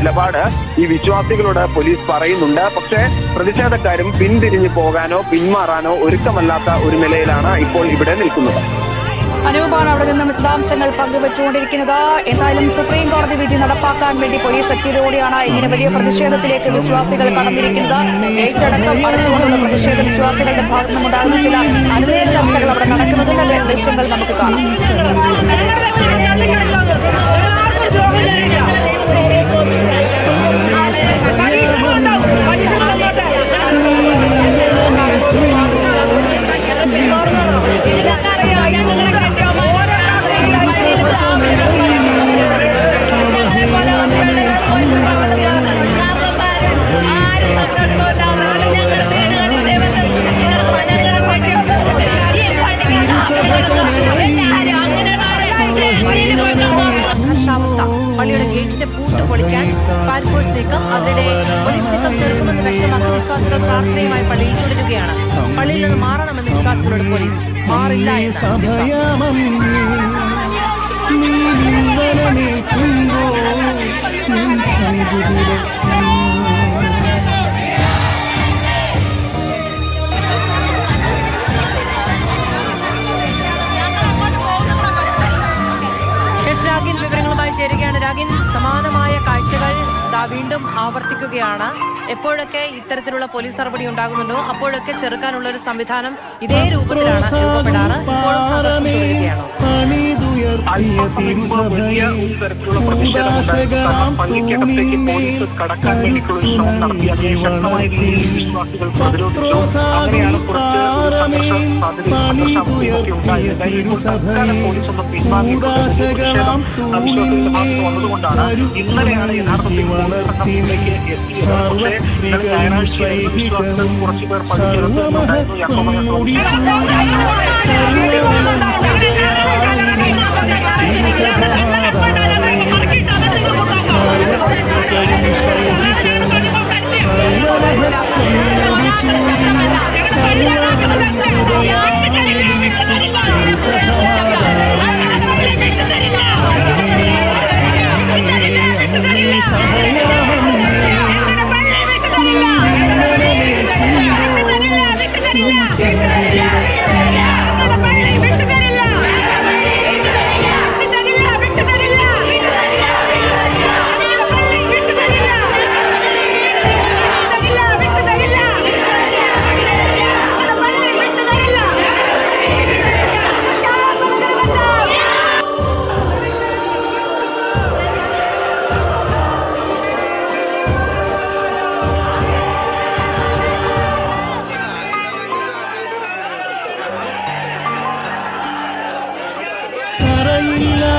നിലപാട് ഈ വിശ്വാസികളോട് പോലീസ് പറയുന്നുണ്ട്. പക്ഷേ പ്രതിഷേധക്കാരും പിന്തിരിഞ്ഞു പോകാനോ പിന്മാറാനോ ഒരുക്കമല്ലാത്ത ഒരു നിലയിലാണ് ഇപ്പോൾ ഇവിടെ നിൽക്കുന്നത്. അനൂപാണ് അവിടെ നിന്നും വിശദാംശങ്ങൾ പങ്കുവച്ചുകൊണ്ടിരിക്കുന്നത്. എന്തായാലും സുപ്രീം കോടതി വിധി നടപ്പാക്കാൻ വേണ്ടി പോലീസ് എത്തിയതോടെയാണ് ഇങ്ങനെ വലിയ പ്രതിഷേധത്തിലേക്ക് വിശ്വാസികൾ കടന്നിരിക്കുന്നത്. ഏറ്റെടുക്കം അടച്ചുകൊണ്ടുള്ള പ്രതിഷേധ വിശ്വാസികളുടെ ഭാഗത്തുനിന്നുണ്ടാകുന്ന ചില അനുനയ ചർച്ചകൾ അവിടെ നടക്കുന്നതിന്റെ ദൃശ്യങ്ങൾ നമുക്ക് കാണാം. പൂട്ട് പൊളിക്കാൻ ഫയർഫോഴ്സ് നീക്കം അതിനിടെ പോലീസ് നീക്കം ചെറുക്കുമെന്ന് വ്യക്തമാക്കി വിശ്വാസികൾ പ്രാർത്ഥനയുമായി പള്ളിയിൽ തുടരുകയാണ് പള്ളിയിൽ നിന്ന് മാറണമെന്ന് വിശ്വാസികളോട് പോലീസ് മാറില്ല വീണ്ടും ആവർത്തിക്കുകയാണ്. എപ്പോഴൊക്കെ ഇത്തരത്തിലുള്ള പോലീസ് നടപടി ഉണ്ടാകുന്നുണ്ടോ അപ്പോഴൊക്കെ ചെറുക്കാനുള്ള ഒരു സംവിധാനം ഇതേ രൂപത്തിലാണ് രൂപപ്പെടാറ്. ഇപ്പോഴും പണിതുയർത്തിയ തിരുസഭയെ പണിതുയർത്തിയ തിരുസഭയെ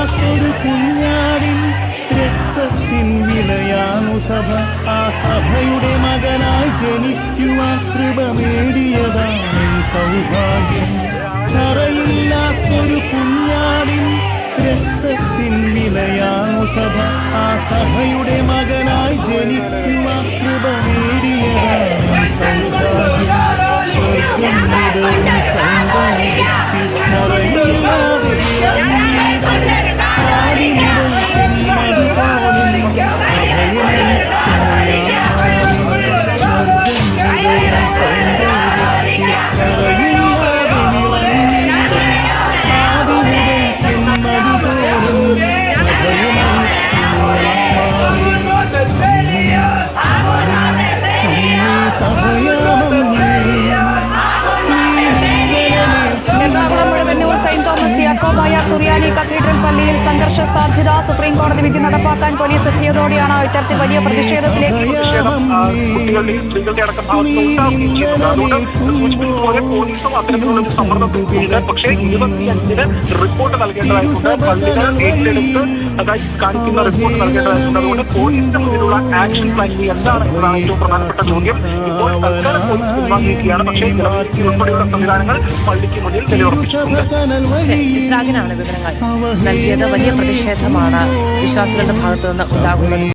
കറയില്ലാത്തൊരു കുഞ്ഞാടിൻ രക്തത്തിൻ വിലയാണു സഭ. ആ സഭയുടെ മകനായി ജനിക്കുവാൻ കൃപ നേടിയതാണ് സൗഭാഗ്യം. കറയില്ലാത്തൊരു കുഞ്ഞാടിൻ രക്തത്തിൻ വിലയാണു സഭ. ആ സഭയുടെ മകനായി ജനിക്കുവാൻ യാക്കോബായ സുറിയാനി കത്തീഡ്രൽ പള്ളിയിൽ സംഘർഷ സാധ്യത സുപ്രീം കോടതി വിധി നടപ്പാക്കാൻ പോലീസ് എത്തിയതോടെയാണ് ഇത്തരത്തിൽ വലിയ പ്രതിഷേധത്തിലേക്ക് പക്ഷേ ഇരുപത്തിയഞ്ചിന് റിപ്പോർട്ട് നൽകേണ്ടതായിട്ടുണ്ട്. പള്ളികൾ ഏറ്റെടുത്ത് അതായത് കാണിക്കുന്ന റിപ്പോർട്ട് നൽകേണ്ടതായിട്ടുണ്ട്. അതുകൊണ്ട് പോലീസിന്റെ മുന്നിലുള്ള ആക്ഷൻ പ്ലാൻ ഇനി എന്താണ് എന്നതാണ് ഏറ്റവും പ്രധാനപ്പെട്ട ചോദ്യം. ഇപ്പോൾ തൽക്കാലം പോലീസ് പിൻവാങ്ങിയിരിക്കുകയാണ്. പക്ഷേ ഉൾപ്പെടെയുള്ള സംവിധാനങ്ങൾ പള്ളിക്ക് മുന്നിൽ നിലയുറപ്പിച്ചിട്ടുണ്ട്. പക്ഷേ വിവരങ്ങൾ. നൽകിയത് വലിയ പ്രതിഷേധമാണ്. വിശ്വാസികളുടെ ഭാഗത്തുനിന്ന് ഉണ്ടാകുന്നത്.